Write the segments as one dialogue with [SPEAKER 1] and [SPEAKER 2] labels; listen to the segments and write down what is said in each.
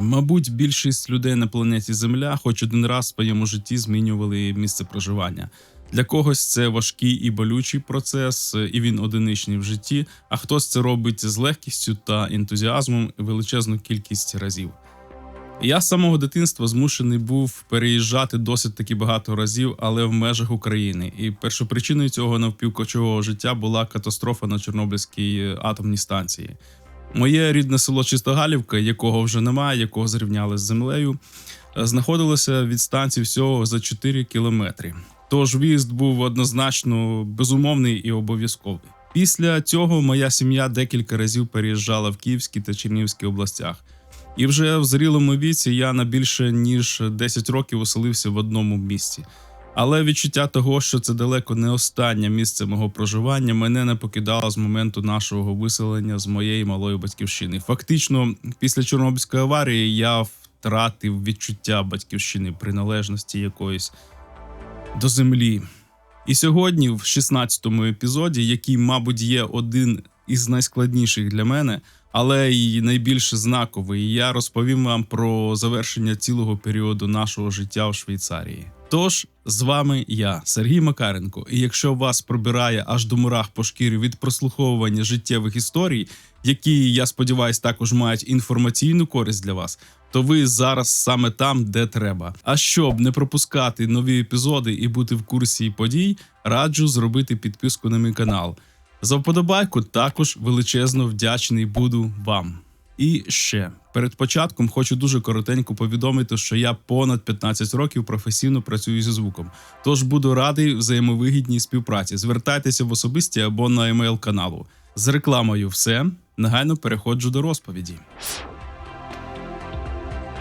[SPEAKER 1] Мабуть, більшість людей на планеті Земля хоч один раз в своєму житті змінювали місце проживання. Для когось це важкий і болючий процес, і він одиничний в житті, а хтось це робить з легкістю та ентузіазмом величезну кількість разів. Я з самого дитинства змушений був переїжджати досить таки багато разів, але в межах України. І першопричиною цього навпівкочового життя була катастрофа на Чорнобильській атомній станції. Моє рідне село Чистогалівка, якого вже немає, якого зрівняли з землею, е, знаходилося від станції всього за 4 кілометри. Тож в'їзд був однозначно безумовний і обов'язковий. Після цього моя сім'я декілька разів переїжджала в Київській та Чернігівській областях. І вже в зрілому віці я на більше ніж 10 років оселився в одному місці. Але відчуття того, що це далеко не останнє місце мого проживання, мене не покидало з моменту нашого виселення з моєї малої батьківщини. Фактично, після Чорнобильської аварії я втратив відчуття батьківщини, приналежності якоїсь до землі. І сьогодні, в 16-му епізоді, який, мабуть, є один із найскладніших для мене, але й найбільш знаковий, я розповім вам про завершення цілого періоду нашого життя в Швейцарії. Тож з вами я, Сергій Макаренко. І якщо вас пробирає аж до мурах по шкірі від прослуховування життєвих історій, які я сподіваюся, також мають інформаційну користь для вас, то ви зараз саме там, де треба. А щоб не пропускати нові епізоди і бути в курсі подій, раджу зробити підписку на мій канал. За вподобайку також величезно вдячний буду вам. І ще перед початком хочу дуже коротенько повідомити, що я понад 15 років професійно працюю зі звуком. Тож буду радий взаємовигідній співпраці. Звертайтеся в особисті або на емейл каналу. З рекламою все. Негайно переходжу до розповіді.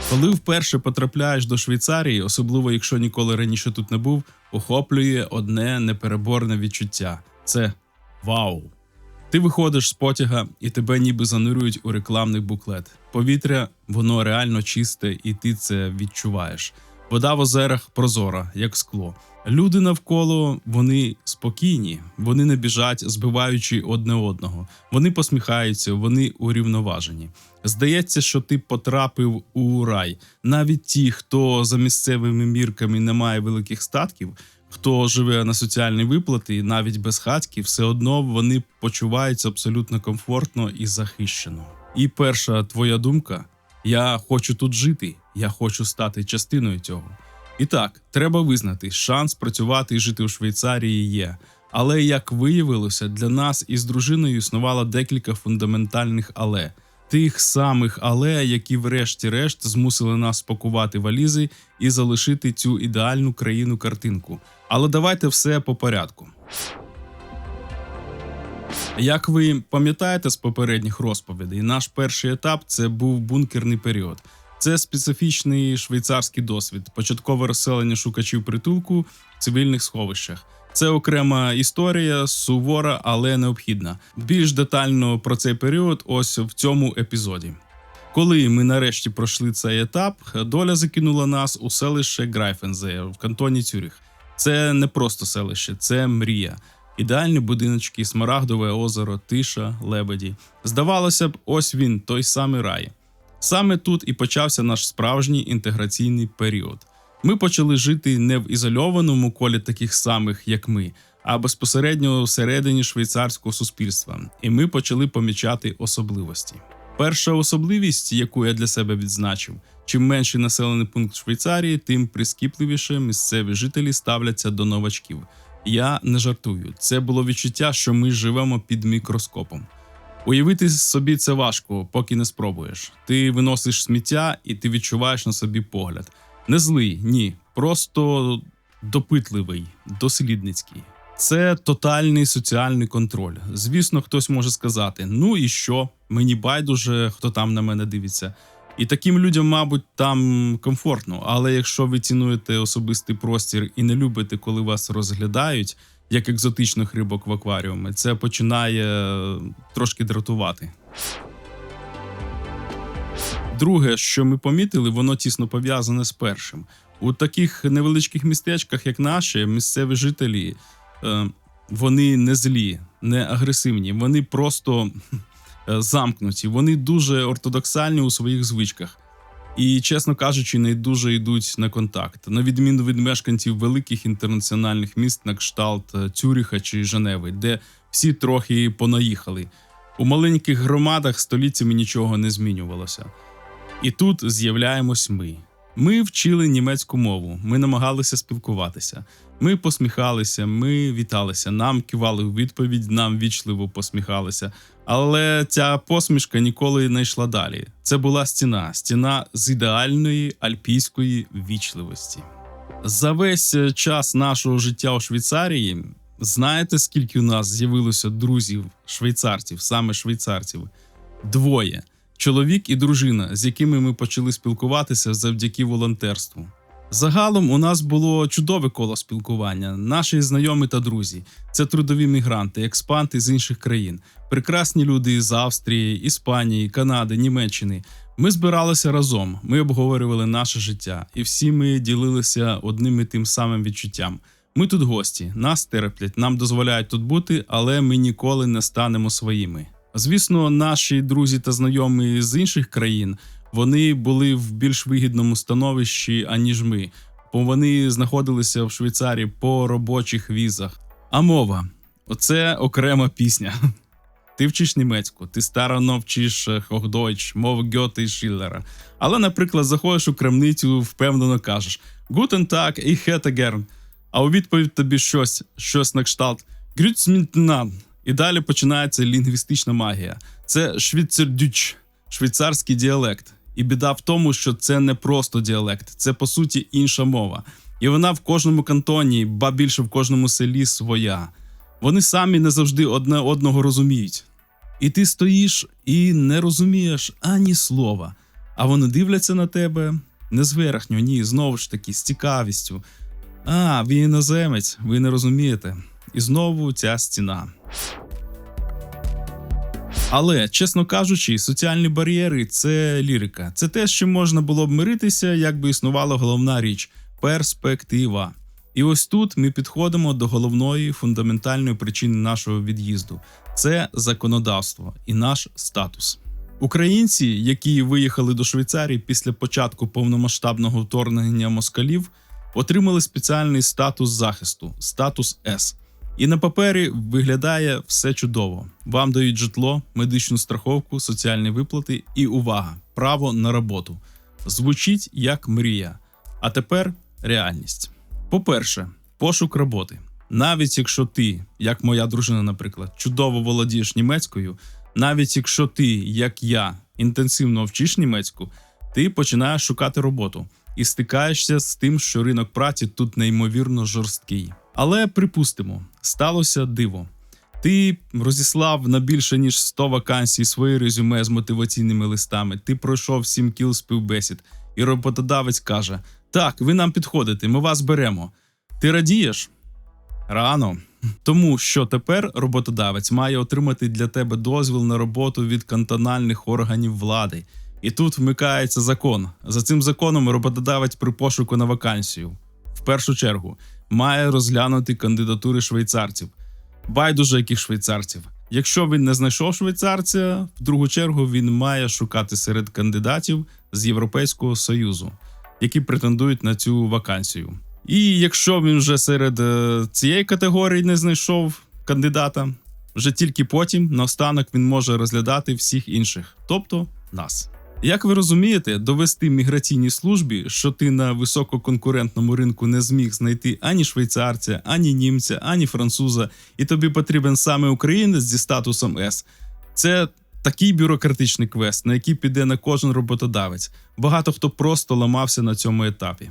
[SPEAKER 1] Коли вперше потрапляєш до Швейцарії, особливо якщо ніколи раніше тут не був, охоплює одне непереборне відчуття це вау. Ти виходиш з потяга, і тебе ніби занурюють у рекламний буклет. Повітря, воно реально чисте, і ти це відчуваєш. Вода в озерах прозора, як скло. Люди навколо вони спокійні, вони не біжать, збиваючи одне одного. Вони посміхаються, вони урівноважені. Здається, що ти потрапив у рай. Навіть ті, хто за місцевими мірками не має великих статків, хто живе на соціальні виплати, навіть без хатки, все одно вони почуваються абсолютно комфортно і захищено. І перша твоя думка: я хочу тут жити, я хочу стати частиною цього. І так, треба визнати, шанс працювати і жити у Швейцарії є. Але як виявилося, для нас із дружиною існувало декілька фундаментальних але тих самих але, які, врешті-решт, змусили нас спакувати валізи і залишити цю ідеальну країну картинку. Але давайте все по порядку. Як ви пам'ятаєте з попередніх розповідей, наш перший етап це був бункерний період. Це специфічний швейцарський досвід, початкове розселення шукачів притулку в цивільних сховищах. Це окрема історія, сувора, але необхідна. Більш детально про цей період, ось в цьому епізоді. Коли ми нарешті пройшли цей етап, доля закинула нас у селище Грайфензе в кантоні Цюріх. Це не просто селище, це мрія. Ідеальні будиночки, смарагдове озеро, тиша, лебеді. Здавалося б, ось він, той самий рай. Саме тут і почався наш справжній інтеграційний період. Ми почали жити не в ізольованому колі таких самих, як ми, а безпосередньо всередині швейцарського суспільства, і ми почали помічати особливості. Перша особливість, яку я для себе відзначив, чим менший населений пункт Швейцарії, тим прискіпливіше місцеві жителі ставляться до новачків. Я не жартую. Це було відчуття, що ми живемо під мікроскопом. Уявити собі це важко, поки не спробуєш. Ти виносиш сміття і ти відчуваєш на собі погляд. Не злий, ні, просто допитливий, дослідницький. Це тотальний соціальний контроль. Звісно, хтось може сказати: ну і що? Мені байдуже, хто там на мене дивиться. І таким людям, мабуть, там комфортно. Але якщо ви цінуєте особистий простір і не любите, коли вас розглядають як екзотичних рибок в акваріумі, це починає трошки дратувати. Друге, що ми помітили, воно тісно пов'язане з першим. У таких невеличких містечках, як наші, місцеві жителі, е, вони не злі, не агресивні, вони просто е, замкнуті, вони дуже ортодоксальні у своїх звичках. і, чесно кажучи, не дуже йдуть на контакт, на відміну від мешканців великих інтернаціональних міст на кшталт е, Цюріха чи Женеви, де всі трохи понаїхали. У маленьких громадах століцями нічого не змінювалося. І тут з'являємось ми. Ми вчили німецьку мову, ми намагалися спілкуватися. Ми посміхалися, ми віталися, нам кивали у відповідь, нам вічливо посміхалися. Але ця посмішка ніколи не йшла далі. Це була стіна, стіна з ідеальної альпійської вічливості. За весь час нашого життя у Швейцарії знаєте, скільки у нас з'явилося друзів швейцарців, саме швейцарців? Двоє чоловік і дружина, з якими ми почали спілкуватися завдяки волонтерству. Загалом у нас було чудове коло спілкування. Наші знайомі та друзі це трудові мігранти, експанти з інших країн, прекрасні люди з Австрії, Іспанії, Канади, Німеччини. Ми збиралися разом, ми обговорювали наше життя, і всі ми ділилися одним і тим самим відчуттям. Ми тут гості, нас терплять, нам дозволяють тут бути, але ми ніколи не станемо своїми. Звісно, наші друзі та знайомі з інших країн вони були в більш вигідному становищі, аніж ми, бо вони знаходилися в Швейцарії по робочих візах. А мова оце окрема пісня. Ти вчиш німецьку, ти старано вчиш Хохдойч, мову Гьоте і Шиллера. Але, наприклад, заходиш у крамницю, впевнено кажеш Guten Tag, ich hätte. А у відповідь тобі щось, щось на кшталт Grützmintnan. І далі починається лінгвістична магія. Це швіцердюч, швейцарський діалект. І біда в тому, що це не просто діалект, це по суті інша мова. І вона в кожному кантоні, ба більше в кожному селі своя. Вони самі не завжди одне одного розуміють. І ти стоїш і не розумієш ані слова. А вони дивляться на тебе не зверхньо, ні, знову ж таки, з цікавістю. А, ви іноземець, ви не розумієте. І знову ця стіна. Але, чесно кажучи, соціальні бар'єри це лірика. Це те, з чим можна було б миритися, якби існувала головна річ перспектива. І ось тут ми підходимо до головної фундаментальної причини нашого від'їзду: це законодавство і наш статус. Українці, які виїхали до Швейцарії після початку повномасштабного вторгнення москалів, отримали спеціальний статус захисту статус С. І на папері виглядає все чудово. Вам дають житло, медичну страховку, соціальні виплати і увага! Право на роботу. Звучить як мрія. А тепер реальність. По-перше, пошук роботи. Навіть якщо ти, як моя дружина, наприклад, чудово володієш німецькою, навіть якщо ти, як я, інтенсивно вчиш німецьку, ти починаєш шукати роботу і стикаєшся з тим, що ринок праці тут неймовірно жорсткий. Але припустимо, сталося диво. Ти розіслав на більше ніж 100 вакансій своє резюме з мотиваційними листами. Ти пройшов 7 кіл співбесід, і роботодавець каже: Так, ви нам підходите, ми вас беремо. Ти радієш? Рано. Тому що тепер роботодавець має отримати для тебе дозвіл на роботу від кантональних органів влади. І тут вмикається закон. За цим законом роботодавець при пошуку на вакансію. В першу чергу має розглянути кандидатури швейцарців. Байдуже яких швейцарців. Якщо він не знайшов швейцарця, в другу чергу він має шукати серед кандидатів з Європейського союзу, які претендують на цю вакансію. І якщо він вже серед е, цієї категорії не знайшов кандидата, вже тільки потім наостанок він може розглядати всіх інших, тобто нас. Як ви розумієте, довести міграційній службі, що ти на висококонкурентному ринку не зміг знайти ані швейцарця, ані німця, ані француза, і тобі потрібен саме українець зі статусом С, це такий бюрократичний квест, на який піде на кожен роботодавець. Багато хто просто ламався на цьому етапі.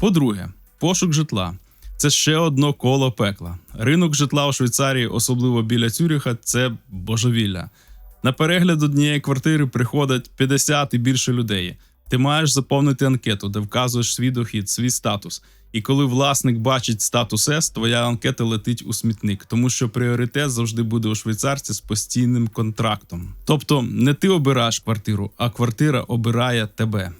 [SPEAKER 1] По-друге, пошук житла. Це ще одно коло пекла. Ринок житла у Швейцарії, особливо біля Цюріха, це божевілля. На перегляд однієї квартири приходять 50 і більше людей. Ти маєш заповнити анкету, де вказуєш свій дохід, свій статус. І коли власник бачить статус С, твоя анкета летить у смітник, тому що пріоритет завжди буде у швейцарці з постійним контрактом. Тобто не ти обираєш квартиру, а квартира обирає тебе.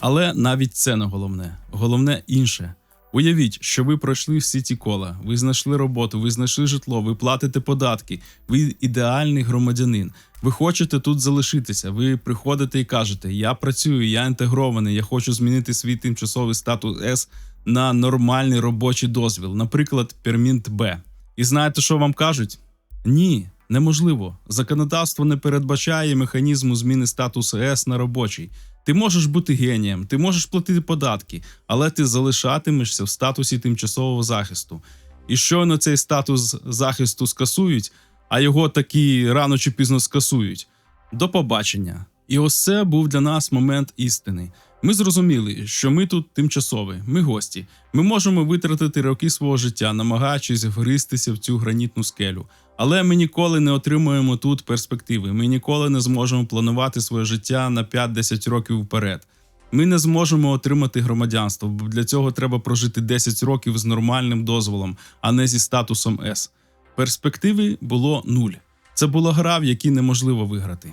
[SPEAKER 1] Але навіть це не головне. Головне інше. Уявіть, що ви пройшли всі ті кола, ви знайшли роботу, ви знайшли житло, ви платите податки, ви ідеальний громадянин. Ви хочете тут залишитися. Ви приходите і кажете: Я працюю, я інтегрований, я хочу змінити свій тимчасовий статус С на нормальний робочий дозвіл, наприклад, пермінт Б. І знаєте, що вам кажуть? Ні, неможливо. Законодавство не передбачає механізму зміни статусу С на робочий. Ти можеш бути генієм, ти можеш платити податки, але ти залишатимешся в статусі тимчасового захисту. І щойно цей статус захисту скасують, а його таки рано чи пізно скасують. До побачення. І ось це був для нас момент істини. Ми зрозуміли, що ми тут тимчасові, ми гості. Ми можемо витратити роки свого життя, намагаючись вгристися в цю гранітну скелю. Але ми ніколи не отримуємо тут перспективи. Ми ніколи не зможемо планувати своє життя на 5-10 років вперед. Ми не зможемо отримати громадянство, бо для цього треба прожити 10 років з нормальним дозволом, а не зі статусом С. Перспективи було нуль. Це була гра, в якій неможливо виграти.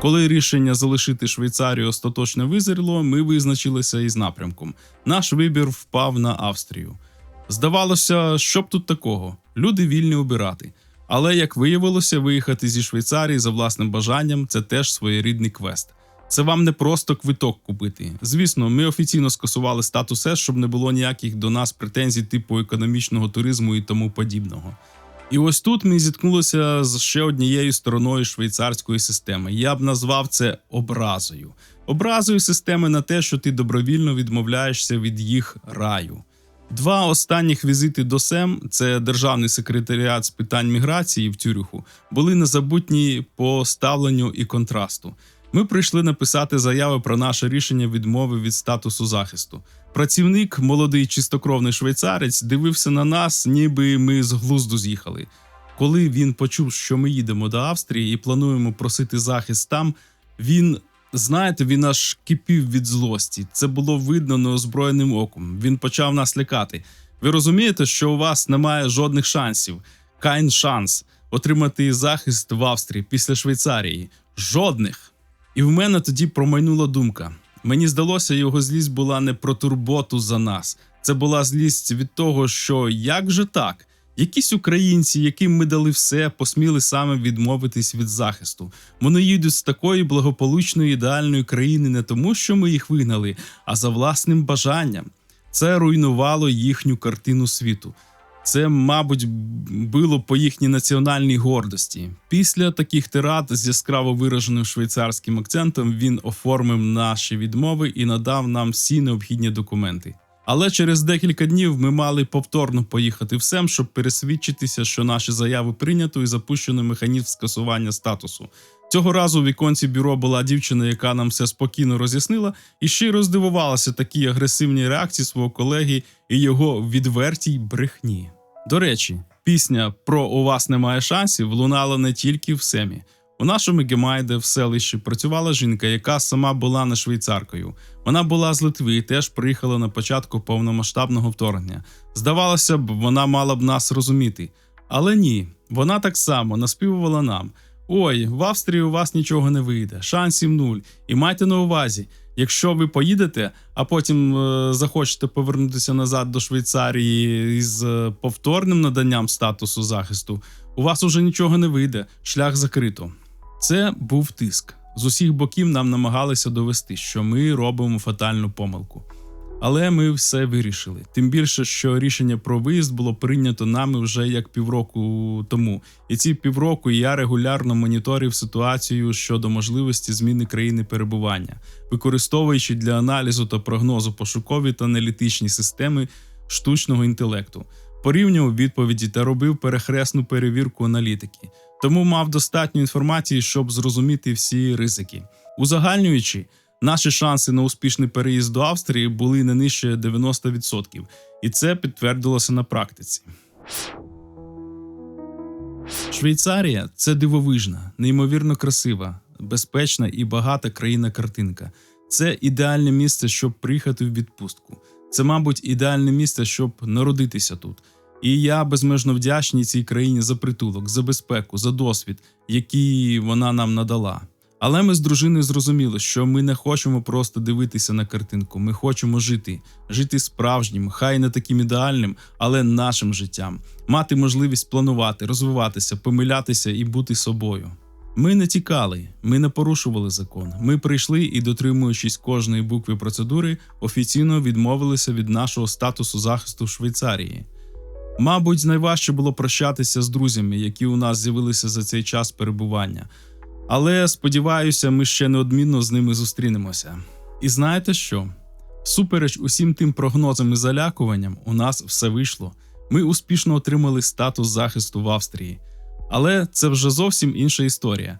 [SPEAKER 1] Коли рішення залишити Швейцарію остаточно визріло, ми визначилися із напрямком. Наш вибір впав на Австрію. Здавалося, що б тут такого? Люди вільні обирати. Але як виявилося, виїхати зі Швейцарії за власним бажанням це теж своєрідний квест. Це вам не просто квиток купити. Звісно, ми офіційно скасували статус С, щоб не було ніяких до нас претензій типу економічного туризму і тому подібного. І ось тут ми зіткнулися з ще однією стороною швейцарської системи. Я б назвав це образою. Образою системи на те, що ти добровільно відмовляєшся від їх раю. Два останніх візити до СЕМ, це Державний секретаріат з питань міграції в Тюрюху, були незабутні по ставленню і контрасту. Ми прийшли написати заяви про наше рішення відмови від статусу захисту. Працівник, молодий чистокровний швейцарець, дивився на нас, ніби ми з глузду з'їхали. Коли він почув, що ми їдемо до Австрії і плануємо просити захист там, він, знаєте, він аж кипів від злості. Це було видно неозброєним оком. Він почав нас лякати. Ви розумієте, що у вас немає жодних шансів. Кайн шанс отримати захист в Австрії після Швейцарії. Жодних. І в мене тоді промайнула думка. Мені здалося, його злість була не про турботу за нас. Це була злість від того, що як же так? Якісь українці, яким ми дали все, посміли саме відмовитись від захисту. Вони їдуть з такої благополучної ідеальної країни не тому, що ми їх вигнали, а за власним бажанням. Це руйнувало їхню картину світу. Це, мабуть, било по їхній національній гордості. Після таких тирад з яскраво вираженим швейцарським акцентом він оформив наші відмови і надав нам всі необхідні документи. Але через декілька днів ми мали повторно поїхати в СЕМ, щоб пересвідчитися, що наші заяви прийнято і запущено механізм скасування статусу. Цього разу в віконці бюро була дівчина, яка нам все спокійно роз'яснила, і ще й роздивувалася такій агресивній реакції свого колеги і його відвертій брехні. До речі, пісня про у вас немає шансів лунала не тільки в Семі. У нашому Гемайде в селищі працювала жінка, яка сама була не швейцаркою. Вона була з Литви і теж приїхала на початку повномасштабного вторгнення. Здавалося б, вона мала б нас розуміти. Але ні, вона так само наспівувала нам. Ой, в Австрії у вас нічого не вийде, шансів нуль. І майте на увазі, якщо ви поїдете, а потім е, захочете повернутися назад до Швейцарії із е, повторним наданням статусу захисту, у вас уже нічого не вийде, шлях закрито. Це був тиск. З усіх боків нам намагалися довести, що ми робимо фатальну помилку. Але ми все вирішили. Тим більше, що рішення про виїзд було прийнято нами вже як півроку тому. І ці півроку я регулярно моніторив ситуацію щодо можливості зміни країни перебування, використовуючи для аналізу та прогнозу пошукові та аналітичні системи штучного інтелекту, порівнював відповіді та робив перехресну перевірку аналітики. Тому мав достатньо інформації, щоб зрозуміти всі ризики. Узагальнюючи. Наші шанси на успішний переїзд до Австрії були не нижче 90%, і це підтвердилося на практиці. Швейцарія це дивовижна, неймовірно красива, безпечна і багата країна-картинка. Це ідеальне місце, щоб приїхати в відпустку. Це, мабуть, ідеальне місце, щоб народитися тут. І я безмежно вдячний цій країні за притулок, за безпеку, за досвід, який вона нам надала. Але ми з дружиною зрозуміли, що ми не хочемо просто дивитися на картинку. Ми хочемо жити, жити справжнім, хай не таким ідеальним, але нашим життям, мати можливість планувати, розвиватися, помилятися і бути собою. Ми не тікали, ми не порушували закон. Ми прийшли і, дотримуючись кожної букви процедури, офіційно відмовилися від нашого статусу захисту в Швейцарії. Мабуть, найважче було прощатися з друзями, які у нас з'явилися за цей час перебування. Але сподіваюся, ми ще неодмінно з ними зустрінемося. І знаєте що? Супереч усім тим прогнозам і залякуванням, у нас все вийшло. Ми успішно отримали статус захисту в Австрії. Але це вже зовсім інша історія.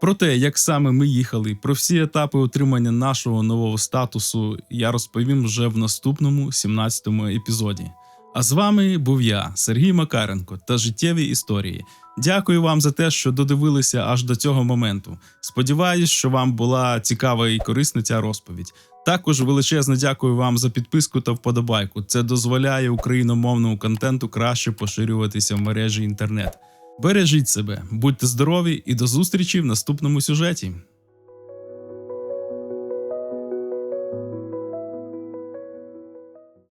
[SPEAKER 1] Про те, як саме ми їхали, про всі етапи отримання нашого нового статусу, я розповім вже в наступному 17-му епізоді. А з вами був я, Сергій Макаренко та життєві історії. Дякую вам за те, що додивилися аж до цього моменту. Сподіваюсь, що вам була цікава і корисна ця розповідь. Також величезне дякую вам за підписку та вподобайку. Це дозволяє україномовному контенту краще поширюватися в мережі інтернет. Бережіть себе, будьте здорові і до зустрічі в наступному сюжеті.